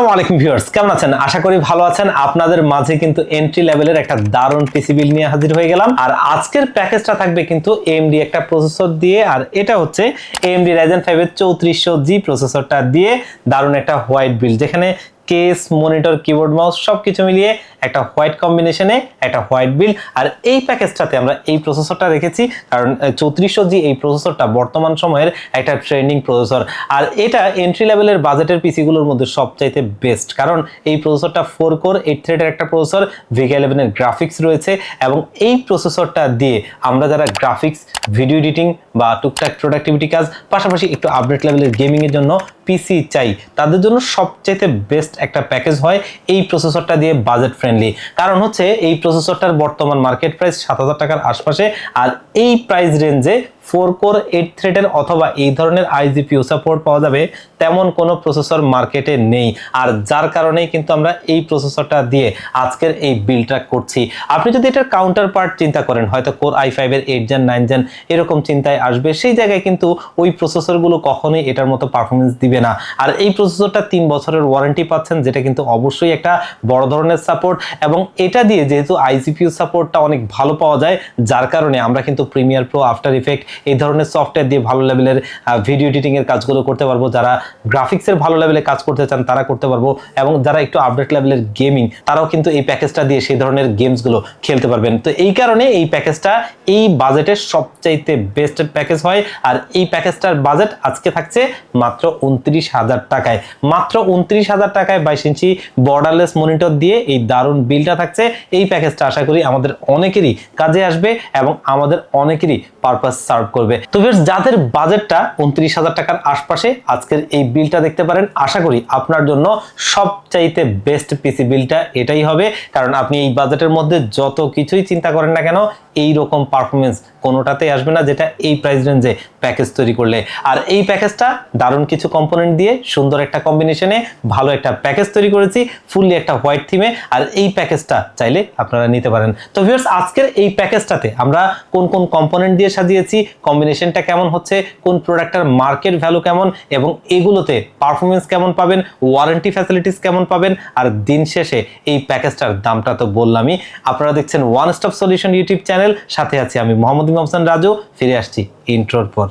আসসালামু আলাইকুম ভিউয়ার্স, কেমন আছেন? আশা করি ভালো আছেন। আপনাদের মাঝে কিন্তু এন্ট্রি লেভেলের একটা দারুণ পিসি বিল নিয়ে হাজির হয়ে গেলাম। আর আজকের প্যাকেজটা থাকবে কিন্তু এমডি একটা প্রসেসর দিয়ে, আর এটা হচ্ছে এমডি রাইজেন ফাইভের চৌত্রিশশো জি প্রসেসরটা দিয়ে দারুণ একটা হোয়াইট বিল যেখানে কেস মনিটর কিবোর্ড মাউস সব কিছু মিলিয়ে একটা হোয়াইট কম্বিনেশনে একটা হোয়াইট বিল আর এই প্যাকেজটাতে আমরা এই প্রসেসরটা রেখেছি, কারণ চৌত্রিশশো জি এই প্রসেসরটা বর্তমান সময়ের একটা ট্রেন্ডিং প্রসেসর আর এটা এন্ট্রি লেভেলের বাজেটের পিসিগুলোর মধ্যে সবচাইতে বেস্ট কারণ এই প্রসেসরটা ফোর কোর এইট থ্রেডের একটা প্রসেসর ভিকে ইলেভেনের গ্রাফিক্স রয়েছে, এবং এই প্রসেসরটা দিয়ে আমরা যারা গ্রাফিক্স ভিডিও এডিটিং বা টুকটাক প্রোডাক্টিভিটি কাজ, পাশাপাশি একটু আপডেট লেভেলের গেমিংয়ের জন্য পিসি চাই, তাদের জন্য সবচেয়ে বেস্ট একটা প্যাকেজ হয় এই প্রসেসরটা দিয়ে বাজেট ফ্রেন্ডলি কারণ হচ্ছে এই প্রসেসরটার বর্তমান মার্কেট প্রাইস সাত হাজার টাকার আশপাশে আর এই প্রাইস রেঞ্জে ফোর কোর, এইট থ্রেডের অথবা এই ধরনের আইজিপিও সাপোর্ট পাওয়া যাবে, তেমন কোনো প্রসেসর মার্কেটে নেই। আর যার কারণেই কিন্তু আমরা এই প্রসেসরটা দিয়ে আজকের এই বিলটা করছি। আপনি যদি এটার কাউন্টার পার্ট চিন্তা করেন, হয়তো কোর আই ফাইভের এইট জেন নাইন জেন এরকম চিন্তায় আসবে, সেই জায়গায় কিন্তু ওই প্রসেসরগুলো কখনোই এটার মতো পারফরমেন্স দিবে না। আর এই প্রসেসরটা তিন বছরের ওয়ারেন্টি পাচ্ছেন, যেটা কিন্তু অবশ্যই একটা বড় ধরনের সাপোর্ট এবং এটা দিয়ে যেহেতু আইজিপিউ সাপোর্টটা অনেক ভালো পাওয়া যায়, যার কারণে আমরা কিন্তু প্রিমিয়ার প্রো আফটার ইফেক্ট এই ধরনের সফটওয়্যার দিয়ে ভালো লেভেলের ভিডিও এডিটিং এর কাজগুলো করতে পারব। যারা গ্রাফিক্সের ভালো লেভেলে কাজ করতে চান, তারা করতে পারব। এবং যারা একটু আপডেট লেভেলের গেমিং তারাও কিন্তু এই প্যাকেজটা দিয়ে সেই ধরনের গেমসগুলো খেলতে পারবেন। তো এই কারণে এই প্যাকেজটা এই বাজেটের সবচাইতে বেস্ট প্যাকেজ হয়। আর এই প্যাকেজটার বাজেট আজকে থাকছে মাত্র উনত্রিশ হাজার টাকায়। মাত্র উনত্রিশ হাজার টাকায় বাইশ ইঞ্চি বর্ডারলেস মনিটর দিয়ে এই দারুণ বিলটা থাকছে। এই প্যাকেজটা আশা করি আমাদের অনেকেরই কাজে আসবে এবং আমাদের অনেকেরই পারপাস সার্ভ করবে। তো যাদের বাজেটটা উনত্রিশ হাজার টাকার আশপাশে, আজকের এই বিলটা দেখতে পারেন। আশা করি আপনার জন্য সবচাইতে বেস্ট পিসি বিলটা এটাই হবে। কারণ আপনি এই বাজেটের মধ্যে যত কিছুই চিন্তা করেন না কেন এই রকম পারফরমেন্স কোনোটাতেই আসবে না, যেটা এই প্রাইস রেঞ্জে প্যাকেজ তৈরি করলে। আর এই প্যাকেজটা দারুণ কিছু কম্পোনেন্ট দিয়ে সুন্দর একটা কম্বিনেশনে ভালো একটা প্যাকেজ তৈরি করেছি ফুললি একটা হোয়াইট থিমে আর এই প্যাকেজটা চাইলে আপনারা নিতে পারেন। তো ভিউয়ার্স আজকের এই প্যাকেজটাতে আমরা কোন কোন কম্পোনেন্ট দিয়ে সাজিয়েছি কম্বিনেশনটা কেমন হচ্ছে, কোন প্রোডাক্টের মার্কেট ভ্যালু কেমন, এবং এগুলোতে পারফরমেন্স কেমন পাবেন ওয়ারেন্টি ফ্যাসিলিটিস কেমন পাবেন, আর দিন শেষে এই প্যাকেজটার দামটা তো বললামই। আপনারা দেখছেন one stop solution YouTube channel সাথে আছি আমি মোহাম্মদ ইমাম রাজু ফিরে আসছি ইন্ট্রোর পর।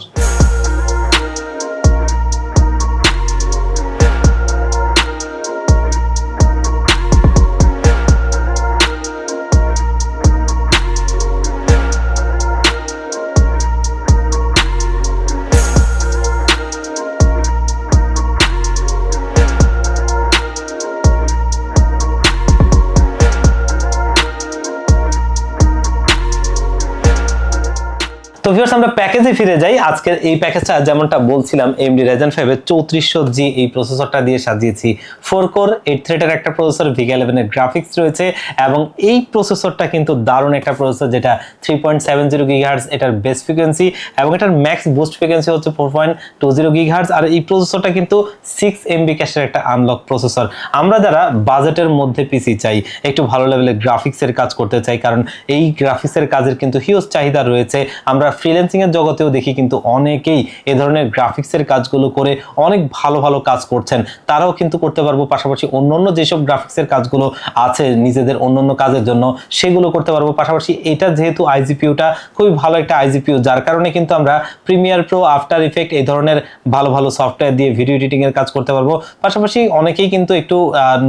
তো ভিউয়ার্স আমরা প্যাকেজে ফিরে যাই। আজকের এই প্যাকেজটা যেমনটা বলছিলাম এমডি রেজেন ফাইভের চৌত্রিশশো জি এই প্রসেসরটা দিয়ে সাজিয়েছি। ফোর কোর এইট থ্রেডের একটা প্রসেসর ভিকে ইলেভেনের গ্রাফিক্স রয়েছে এবং এই প্রসেসরটা কিন্তু দারুণ একটা প্রসেসর যেটা three point seven zero gigahertz এটার বেস্ট ফ্রিকোয়েন্সি এবং এটার ম্যাক্স বুস্ট ফ্রিকোয়েন্সি হচ্ছে four point two zero gigahertz আর এই প্রসেসরটা কিন্তু সিক্স এমবি ক্যাশের একটা আনলক প্রসেসর আমরা যারা বাজেটের মধ্যে পিসি চাই, একটু ভালো লেভেলের গ্রাফিক্সের কাজ করতে চাই, কারণ এই গ্রাফিক্সের কাজের কিন্তু হিউজ চাহিদা রয়েছে। আমরা ফ্রিল্যান্সিং এর জগতেও দেখি কিন্তু অনেকেই এ ধরনের গ্রাফিক্সের কাজগুলো করে অনেক ভালো ভালো কাজ করছেন। তারাও কিন্তু করতে পারব পাশাপাশি অন্যান্য যেসব গ্রাফিক্সের কাজগুলো আছে নিজেদের অন্যান্য কাজের জন্য, সেগুলো করতে পারব। পাশাপাশি এটা যেহেতু আইজিপিউটা খুবই ভালো একটা আইজিপিউ যার কারণে কিন্তু আমরা প্রিমিয়ার প্রো আফটার ইফেক্ট এই ধরনের ভালো ভালো সফটওয়্যার দিয়ে ভিডিও এডিটিং এর কাজ করতে পারব। পাশাপাশি অনেকেই কিন্তু একটু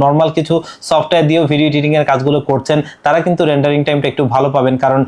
নর্মাল কিছু সফটওয়্যার দিয়েও ভিডিও এডিটিং এর কাজগুলো করছেন। তারা কিন্তু রেন্ডারিং টাইমটা একটু ভালো পাবেন। কারণ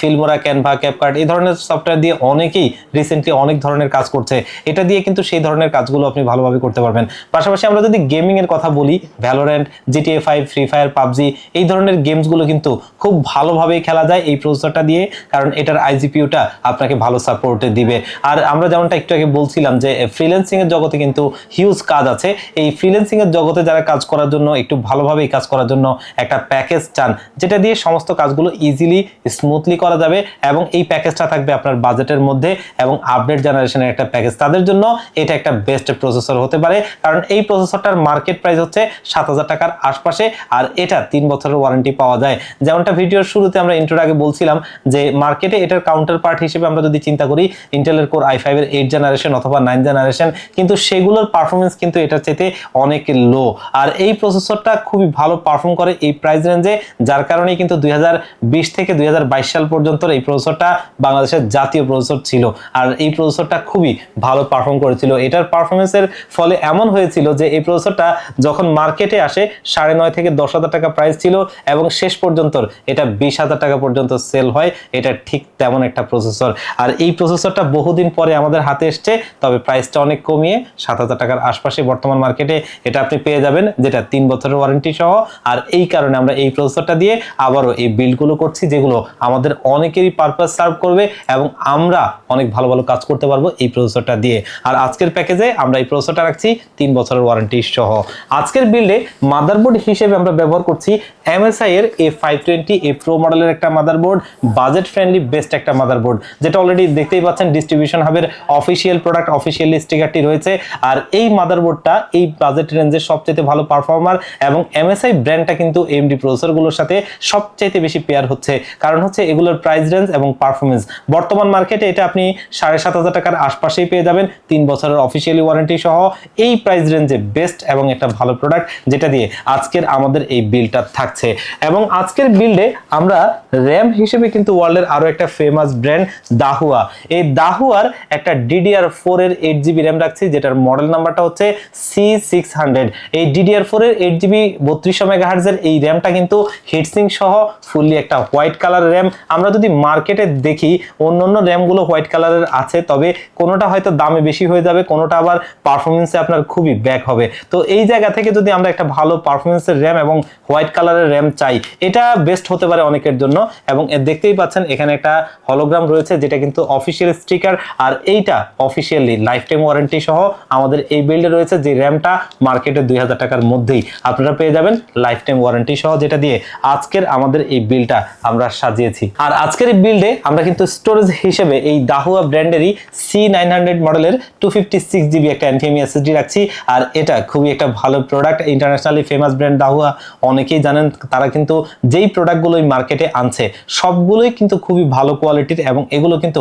ফিল্মোরা ক্যানভা ক্যাপকার্ট এই ধরনের সফটওয়্যার দিয়ে অনেকেই রিসেন্টলি অনেক ধরনের কাজ করছে। এটা দিয়ে কিন্তু সেই ধরনের কাজগুলো আপনি ভালোভাবে করতে পারবেন। পাশাপাশি আমরা যদি গেমিং এর কথা বলি Valorant GTA five free fire PUBG, এই ধরনের গেমসগুলো কিন্তু খুব ভালোভাবেই খেলা যায় এই প্রসেসরটা দিয়ে, কারণ এটার আইজিপিউটা আপনাকে ভালো সাপোর্ট দিবে। আর আমরা যেমনটা একটু আগে বলছিলাম যে ফ্রিল্যান্সিং এর জগতে কিন্তু হিউজ কাজ আছে। এই ফ্রিল্যান্সিং এর জগতে যারা কাজ করার জন্য, একটু ভালোভাবে কাজ করার জন্য একটা প্যাকেজ চান, যেটা দিয়ে সমস্ত কাজগুলো ইজিলি স্মুথলি করা যাবে এবং এই প্যাকেজটা থাকবে আপনার বাজেটের মধ্যে এবং আপডেট জেনারেশনের একটা প্যাকেজ তাদের জন্য এটা একটা বেস্ট প্রসেসর হতে পারে, কারণ এই প্রসেসরটার মার্কেট প্রাইস হচ্ছে সাত হাজার টাকার আশপাশে, আর এটা তিন বছরের ওয়ারেন্টি পাওয়া যায়। যেমনটা ভিডিওর শুরুতে আমরা ইন্ট্রোর আগে বলছিলাম যে মার্কেটে এটার কাউন্টার পার্ট হিসেবে আমরা যদি চিন্তা করি ইন্টেলের কোর আই ফাইভের এইট জেনারেশন অথবা নাইন জেনারেশন কিন্তু সেগুলোর পারফরমেন্স কিন্তু এটার চাইতে অনেক লো আর এই প্রসেসরটা খুবই ভালো পারফর্ম করে এই প্রাইস রেঞ্জে যার কারণে কিন্তু দুই হাজার বিশ থেকে দুই হাজার বাইশ সাল পর্যন্ত এই প্রসেসরটা বাংলাদেশের জাতীয় প্রসেসর ছিল। আর এই প্রসেসরটা খুবই ভালো পারফর্ম করেছিল। এটার পারফরমেন্সের ফলে এমন হয়েছিল যে, এই প্রসেসরটা যখন মার্কেটে আসে, সাড়ে নয় থেকে দশ হাজার টাকা প্রাইস ছিল এবং শেষ পর্যন্ত এটা বিশ হাজার টাকা পর্যন্ত সেল হয়। এটা ঠিক তেমন একটা প্রসেসর আর এই প্রসেসরটা বহুদিন পরে আমাদের হাতে এসছে, তবে প্রাইসটা অনেক কমিয়ে সাত হাজার টাকার আশপাশে বর্তমান মার্কেটে এটা আপনি পেয়ে যাবেন, যেটা তিন বছরের ওয়ারেন্টি সহ। আর এই কারণে আমরা এই প্রসেসরটা দিয়ে আবারও এই বিলগুলো করছি, যেগুলো আমাদের অনেকেরই পারপাস সার্ভ করবে এবং আমরা অনেক ভালো ভালো কাজ করতে পারব এই প্রসেসরটা দিয়ে। আর আজকের প্যাকেজে আমরা এই প্রসেসরটা রাখছি তিন বছরের ওয়ারেন্টি সহ। আজকের বিল্ডে মাদারবোর্ড হিসেবে আমরা ব্যবহার করছি এমএসআই এর A five twenty A pro মডেলের একটা মাদারবোর্ড বাজেট ফ্রেন্ডলি বেস্ট একটা মাদারবোর্ড যেটা অলরেডি দেখতেই পাচ্ছেন ডিস্ট্রিবিউশন হাবের অফিসিয়াল প্রোডাক্ট অফিসিয়ালি স্টিকারটি রয়েছে। আর এই মাদারবোর্ডটা এই বাজেট রেঞ্জের সবচেয়ে ভালো পারফর্মার এবং এমএসআই ব্র্যান্ডটা কিন্তু এমডি প্রসেসরগুলোর সাথে সবচাইতে বেশি পেয়ার হচ্ছে। কারণ হচ্ছে এগুলোর প্রাইস রেঞ্জ এবং পারফরমেন্স বর্তমান মার্কেটে এটা আপনি সাড়ে সাত হাজার টাকার আশপাশেই পেয়ে যাবেন। তিন বছরের অফিসিয়ালি ওয়ারেন্টি সহ এই প্রাইস রেঞ্জে বেস্ট এবং একটা ভালো প্রোডাক্ট যেটা দিয়ে আজকের আমাদের এই বিলটা থাকছে। এবং আজকের বিল্ডে আমরা র্যাম হিসেবে কিন্তু ওয়ার্ল্ডের আরও একটা ফেমাস ব্র্যান্ড দাহুয়া এই দাহুয়ার একটা ডিডিআর ফোর এর এইট জিবি র্যাম রাখছি, যেটার মডেল নাম্বারটা হচ্ছে সি সিক্স হান্ড্রেড এই ডিডিআর ফোর এর এইট জিবি বত্রিশশো মেগাহার্জের এই র্যামটা কিন্তু হিটসিং সহ ফুললি একটা হোয়াইট কালার র্যাম আমরা যদি মার্কেটে দেখি অন্য অন্য র্যামগুলো হোয়াইট কালারের আছে, তবে কোনোটা হয়তো দামে বেশি হয়ে যাবে, কোনোটা আবার পারফরমেন্সে আপনার খুবই ব্যাক হবে। তো এই জায়গা থেকে যদি আমরা একটা ভালো পারফরমেন্সের র্যাম এবং হোয়াইট কালারের র্যাম চাই, এটা বেস্ট হতে পারে অনেকের জন্য। এবং দেখতেই পাচ্ছেন, এখানে একটা হলোগ্রাম রয়েছে, যেটা কিন্তু অফিসিয়াল স্টিকার আর এইটা অফিসিয়ালি লাইফ টাইম ওয়ারেন্টি সহ আমাদের এই বিল্ডে রয়েছে, যে র্যামটা মার্কেটে দুই হাজার টাকার মধ্যেই। আপনারা পেয়ে যাবেন লাইফ টাইম ওয়ারেন্টি সহ, যেটা দিয়ে আজকের আমাদের এই বিলটা আমরা সাজিয়েছি। আর আজকের এই বিল্ডে আমরা কিন্তু স্টোরেজ হিসেবে এই দাহুয়া ব্র্যান্ডেরই সি নাইন হান্ড্রেড মডেলের টু ফিফটি সিক্স জিবি একটা এনফিএমি এসএসডি রাখছি। আর এটা খুবই একটা ভালো product internationally famous brand Dahua অনেকেই জানেন, তারা কিন্তু যেই প্রোডাক্টগুলো মার্কেটে আনছে, সবগুলোই কিন্তু খুবই ভালো কোয়ালিটির এবং এগুলো কিন্তু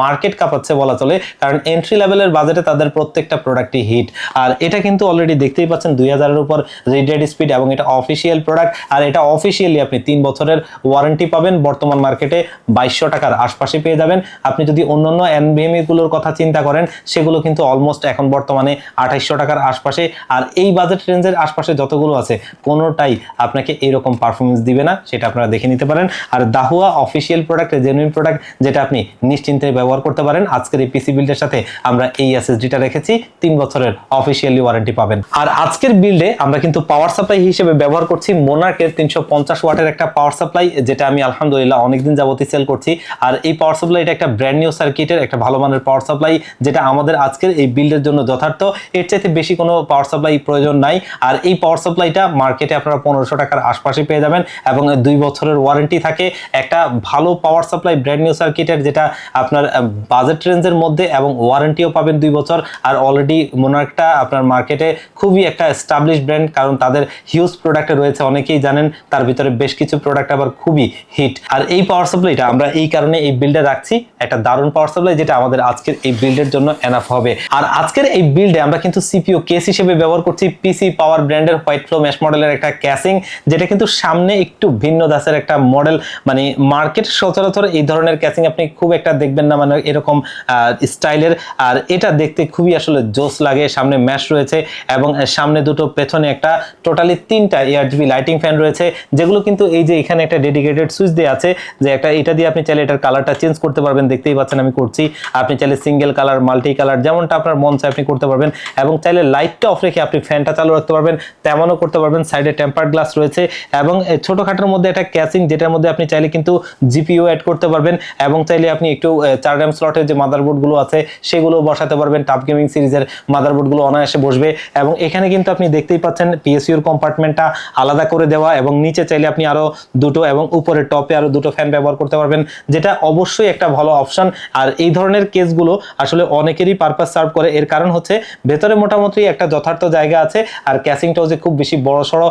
মার্কেট কাঁপাচ্ছে বলা চলে, কারণ এন্ট্রি লেভেলের বাজেটে তাদের প্রত্যেকটা প্রোডাক্টই হিট আর এটা কিন্তু অলরেডি দেখতেই পাচ্ছেন দুই হাজারের উপর রিডেড স্পিড এবং এটা অফিসিয়াল প্রোডাক্ট আর এটা অফিসিয়ালি আপনি তিন বছরের ওয়ারেন্টি পাবেন, বর্তমান মার্কেটে বাইশশো টাকার আশপাশে পেয়ে যাবেন। আপনি যদি অন্যান্য এনবিএমই গুলোর কথা চিন্তা করেন, সেগুলো কিন্তু অলমোস্ট এখন বর্তমানে আঠাইশশো টাকার আশপাশে। আর এই বাজেট রেঞ্জের আশপাশে যতগুলো আছে, কোনোটাই আপনাকে এরকম পারফরমেন্স দিবে না, সেটা আপনারা দেখে নিতে পারেন। আর Dahua official product genuine product যেটা আপনি নিশ্চিন্তে ব্যবহার করতে পারেন, আজকের এই পিসি বিল্ডের সাথে আমরা এই এসএসডিটা রেখেছি, তিন বছরের অফিসিয়ালি ওয়ারেন্টি পাবেন। আর আজকের বিল্ডে আমরা কিন্তু পাওয়ার সাপ্লাই হিসেবে ব্যবহার করছি মোনার্কের তিনশো পঞ্চাশ ওয়াটের একটা পাওয়ার সাপ্লাই যেটা আমি আলহামদুলিল্লাহ অনেকদিন যাবতই সেল করছি। আর এই পাওয়ার সাপ্লাই এটা একটা ব্র্যান্ড নিউ সার্কিটের একটা ভালো মানের পাওয়ার সাপ্লাই যেটা আমাদের আজকের এই বিল্ডের জন্য যথার্থ। এর চাইতে বেশি কোনো পাওয়ার সাপ্লাই প্রয়োজন নাই। আর এই পাওয়ার সাপ্লাইটা মার্কেটে আপনারা পনেরোশো টাকার আশপাশে পেয়ে যাবেন এবং দুই বছরের ওয়ারেন্টি থাকে। একটা ভালো পাওয়ার সাপ্লাই ব্র্যান্ড নিউ সার্কিটের যেটা আপনার বাজেট রেঞ্জের মধ্যে এবং ওয়ারেন্টিও পাবেন দুই বছর। আর অলরেডি মোনার্কটা আপনার মার্কেটে খুবই একটা এস্টাবলিশ ব্র্যান্ড কারণ তাদের হিউজ প্রোডাক্টে রয়েছে অনেকেই জানেন। তার ভিতরে বেশ কিছু প্রোডাক্ট আবার খুবই হিট আর এই পাওয়ার সাপ্লাইটা আমরা এই কারণে এই বিল্ডে রাখছি একটা দারুণ পাওয়ার সাপ্লাই যেটা আমাদের আজকের এই বিল্ডের জন্য এনাফ হবে। আর আজকের এই বিল্ডে আমরা কিন্তু সিপিও কেস হিসেবে ব্যবহার করছি পিসি পাওয়ার ব্র্যান্ডের হোয়াইট ফ্লো ম্যাশ মডেলের একটা ক্যাসিং যেটা কিন্তু সামনে একটু ভিন্ন দাসের একটা মডেল মানে মার্কেট সচরাচর এই ধরনের ক্যাসিং আপনি খুব একটা দেখবেন না মানে এরকম স্টাইলের আর এটা দেখতে খুবই আসলে জোস লাগে, সামনে ম্যাশ রয়েছে এবং সামনে দুটো পেছনে একটা টোটালি তিনটা এয়ারজিবি লাইটিং ফ্যান রয়েছে, যেগুলো কিন্তু এই যে এখানে একটা ডেডিকেটেড সুইচ দিয়ে আছে, যে একটা এটা দিয়ে আপনি চাইলে এটার কালারটা চেঞ্জ করতে পারবেন, দেখতেই পাচ্ছেন আমি করছি। আপনি চাইলে সিঙ্গেল কালার মাল্টি কালার যেমনটা আপনার মন চায় আপনি করতে পারবেন এবং চাইলে লাইটটা অফ রেখে আপনি ফ্যানটা চালু রাখতে পারবেন, তেমনও করতে পারবেন। সাইডে টেম্পার গ্লাস রয়েছে এবং ছোটখাটোর মধ্যে একটা ক্যাসিং যেটার মধ্যে আপনি চাইলে কিন্তু জিপিও অ্যাড করতে পারবেন এবং চাইলে আপনি একটু চার র্যাম স্লটের যে মাদারবোর্ডগুলো আছে সেগুলো বসাতে পারবেন। টাপ গেমিং সিরিজের মাদারবোর্ডগুলো অনায়াসে বসবে এবং এখানে কিন্তু আপনি দেখতেই পাচ্ছেন পিএসইউর কম্পার্টমেন্টটা আলাদা করে দেওয়া এবং নিচে চাইলে আপনি আরও দুটো এবং উপরে টপে আরও দুটো ফ্যান ব্যবহার করতে পারবেন, যেটা অবশ্যই একটা ভালো অপশন আর এই ধরনের কেসগুলো আসলে অনেকেরই পারপাস সার্ভ করে। এর কারণ হচ্ছে, ভেতরে মোটামুটি একটা যথার্থ জায়গা আছে। আর ক্যাসিংটাও যে খুব বেশি বড় সড়ো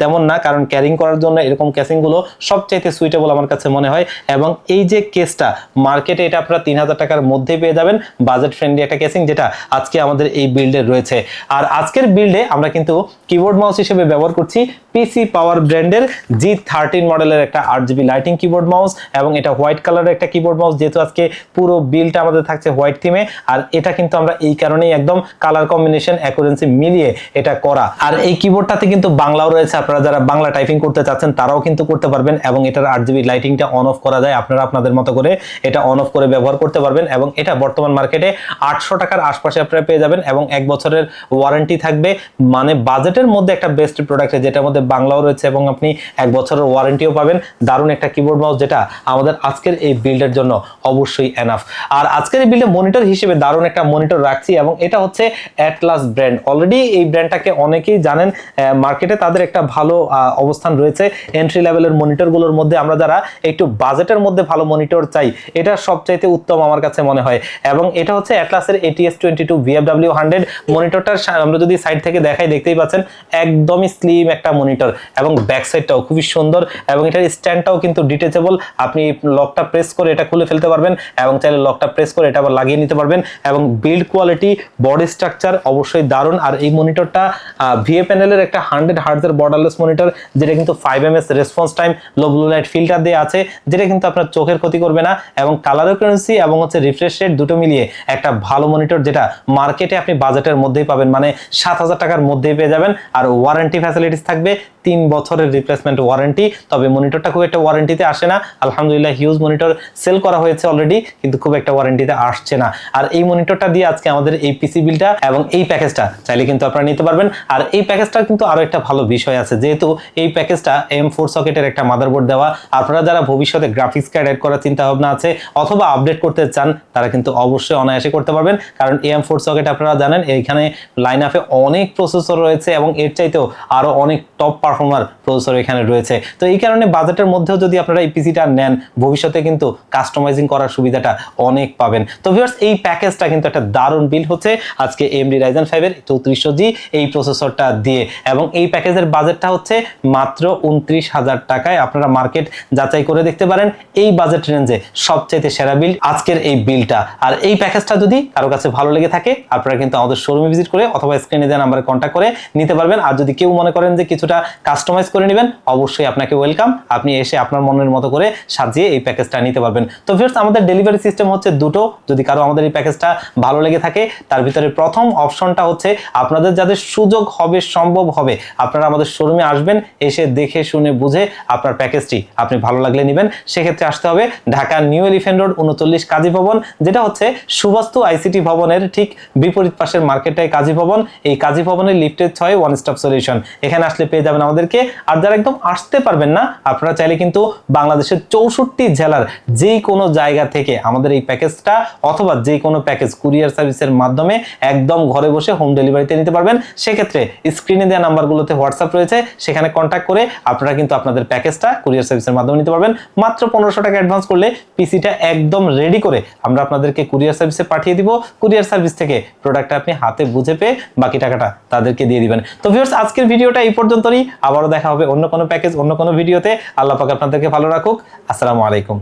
তেমন না। কারণ ক্যারিং করার জন্য এরকম ক্যাসিংগুলো সবচাইতে সুইটেবল আমার কাছে মনে হয়। এবং এই যে কেসটা মার্কেটে এটা আপনারা তিন হাজার টাকার মধ্যে পেয়ে যাবেন। বাজেট ফ্রেন্ডলি একটা কেসিং যেটা আজকে আমাদের এই বিল্ডে রয়েছে। আর আজকের বিল্ডে আমরা কিন্তু কিবোর্ড মাউস হিসেবে ব্যবহার করছি পিসি পাওয়ার ব্র্যান্ডের জি থার্টিন মডেলের একটা আট জিবি লাইটিং কিবোর্ড মাউস এবং এটা হোয়াইট কালারের একটা কিবোর্ড মাউস যেহেতু আজকে পুরো বিলটা আমাদের থাকছে হোয়াইট থিমে আর এটা কিন্তু আমরা এই কারণেই একদম কালার কম্বিনেশন অ্যাকুরেন্সি মিলিয়ে এটা করা। আর এই কিবোর্ডটাতে কিন্তু বাংলাও রয়েছে, আপনারা যারা বাংলা টাইপিং করতে চাচ্ছেন, তারাও কিন্তু করতে পারবেন, এবং এটার আট জিবি লাইটিংটা অন অফ করা যায়, আপনারা আপনাদের মতো করে এটা অন অফ করে ব্যবহার করতে পারবেন, এবং এটা বর্তমান মার্কেটে আটশো টাকার আশপাশে আপনারা পেয়ে যাবেন, এবং এক বছরের ওয়ারেন্টি থাকবে। মানে বাজেটের মধ্যে একটা বেস্ট প্রোডাক্ট যেটার মধ্যে বাংলাও রয়েছে, এবং আপনি এক বছরের ওয়ারেন্টিও পাবেন। দারুণ একটা কিবোর্ড মাউস যেটা আমাদের আজকের এই বিল্ডের জন্য অবশ্যই এনাফ আর আজকের এই বিল্ডে মনিটর হিসেবে দারুণ একটা মনিটর রাখছি এবং এটা হচ্ছে অ্যাটলাস ব্র্যান্ড অলরেডি এই ব্র্যান্ডটাকে অনেকেই জানেন মার্কেটে তাদের একটা ভালো অবস্থান রয়েছে। এন্ট্রি লেভেলের মনিটরগুলোর মধ্যে আমরা যারা একটু বাজেটের মধ্যে ভালো মনিটর চাই, এটা সবচাইতে উত্তম আমার কাছে মনে হয়। এবং এটা হচ্ছে অ্যাটলাসের ATS twenty two VFW hundred মনিটরটার আমরা যদি সাইড থেকে দেখাই, দেখতেই পাচ্ছেন, একদমই স্লিম একটা মনিটর এবং ব্যাক সাইডটাও খুবই সুন্দর এবং এটার স্ট্যান্ডটাও কিন্তু ডিটেচেবল আপনি লকটা প্রেস করে এটা ফেলতে পারবেন এবং চাইলে লকটা প্রেস করে এটা আবার লাগিয়ে নিতে পারবেন এবং বিল্ড কোয়ালিটি বডি স্ট্রাকচার অবশ্যই দারুণ। আর এই মনিটরটা ভিএ প্যানেলের একটা হান্ড্রেড হার্টসের বর্ডারলেস মনিটর যেটা কিন্তু five M S response time low blue light filter দিয়ে আছে, যেটা কিন্তু আপনার চোখের ক্ষতি করবে না এবং কালার কারেন্সি এবং হচ্ছে রিফ্রেশ রেট দুটো মিলিয়ে একটা ভালো মনিটর যেটা মার্কেটে আপনি বাজেটের মধ্যেই পাবেন। মানে সাত হাজার টাকার মধ্যেই পেয়ে যাবেন। আর ওয়ারেন্টি ফ্যাসিলিটিস থাকবে তিন বছরের রিপ্লেসমেন্ট ওয়ারেন্টি তবে মনিটরটা খুব একটা ওয়ারেন্টিতে আসে না। আলহামদুলিল্লাহ হিউজ মনিটর সেল করা হয়েছে অলরেডি কিন্তু খুব একটা ওয়ারেন্টিতে আসছে না। আর এই মনিটরটা দিয়ে আজকে আমাদের এই পিসি বিলটা এবং এই প্যাকেজটা চাইলে কিন্তু আপনারা নিতে পারবেন। আর এই প্যাকেজটা কিন্তু আরও একটা ভালো বিষয় আছে, যেহেতু এই প্যাকেজটা এম ফোর সকেটের একটা মাদারবোর্ড দেওয়া। আপনারা যারা ভবিষ্যতে গ্রাফিক্স কার্ড অ্যাড করার চিন্তা ভাবনা আছে অথবা আপডেট করতে চান, তারা কিন্তু অবশ্যই অনায়াসে করতে পারবেন। কারণ এম ফোর সকেট আপনারা জানেন, এইখানে লাইন আপে অনেক প্রসেসর রয়েছে এবং এর চাইতেও আরও অনেক টপ পারফর্মার প্রসেসর এখানে রয়েছে। তো এই কারণে বাজেটের মধ্যেও যদি আপনারা এই পিসিটা নেন, ভবিষ্যতে কিন্তু কাস্টমাইজিং করার সুবিধাটা অনেক পাবেন। তো ভিউয়ার্স এই প্যাকেজটা কিন্তু একটা দারুণ বিল হচ্ছে। আজকে এমডি রাইজেন ফাইভের চৌত্রিশশো জি এই প্রসেসরটা দিয়ে। এবং এই প্যাকেজের বাজেটটা হচ্ছে মাত্র উনত্রিশ হাজার টাকায়। আপনারা মার্কেট যাচাই করে দেখতে পারেন। এই বাজেট রেঞ্জে সবচাইতে সেরা বিল আজকের এই বিলটা আর এই প্যাকেজটা যদি কারও কাছে ভালো লেগে থাকে, আপনারা কিন্তু আমাদের শোরুমে ভিজিট করে অথবা স্ক্রিনে দেওয়া নাম্বারে কন্ট্যাক্ট করে নিতে পারবেন। আর যদি কেউ মনে করেন যে কিছুটা কাস্টমাইজ করে নেবেন, অবশ্যই আপনাকে ওয়েলকাম। আপনি এসে আপনার মনের মতো করে সাজিয়ে এই প্যাকেজটা নিতে পারবেন। তো ভিউয়ার্স আমাদের ডেলিভারি সিস্টেম হচ্ছে দুটো। যদি কারও আমাদের এই প্যাকেজটা ভালো লেগে থাকে, তার ভিতরে প্রথম অপশনটা হচ্ছে, আপনাদের যাদের সুযোগ হবে, সম্ভব হবে, আপনারা আমাদের শোরুমে আসবেন, এসে দেখে, শুনে, বুঝে আপনার প্যাকেজটি আপনি ভালো লাগলে নেবেন। সেক্ষেত্রে আসতে হবে ঢাকা নিউ এলিফেন্ট রোড, উনচল্লিশ কাজী ভবন, যেটা হচ্ছে সুবাস্তু আইসিটি ভবনের ঠিক বিপরীত পাশের মার্কেটটাই কাজী ভবন। এই কাজী ভবনের লিফটের ছয় ওয়ান স্টপ সলিউশন এখানে আসলে পেয়ে যাবেন আমাদেরকে, আর যারা একদম আসতে পারবেন না, আপনারা চাইলে কিন্তু বাংলাদেশের চৌষট্টি জেলার যেই কোনো জায়গা থেকে আমাদের এই প্যাকেজটা অথবা যে কোনো প্যাকেজ কুরিয়ার সার্ভিসের মাধ্যমে একদম ঘরে বসে হোম ডেলিভারিতে নিতে পারবেন। সেক্ষেত্রে স্ক্রিনে দেওয়া নাম্বারগুলোতে হোয়াটসঅ্যাপ রয়েছে, সেখানে কন্ট্যাক্ট করে আপনারা কিন্তু আপনাদের প্যাকেজটা কুরিয়ার সার্ভিসের মাধ্যমে নিতে পারবেন। মাত্র পনেরোশো টাকা অ্যাডভান্স করলে পিসিটা একদম রেডি করে আমরা আপনাদেরকে কুরিয়ার সার্ভিসে পাঠিয়ে দিব। কুরিয়ার সার্ভিস থেকে প্রোডাক্টটা আপনি হাতে বুঝে পেয়ে বাকি টাকাটা তাদেরকে দিয়ে দিবেন। তো ভিউয়ার্স আজকের ভিডিওটা এই পর্যন্তই। আবারও দেখা হবে অন্য কোনো প্যাকেজ অন্য কোনো ভিডিওতে আল্লাহ পাক আপনাদেরকে ভালো রাখুক। আসসালামু আলাইকুম।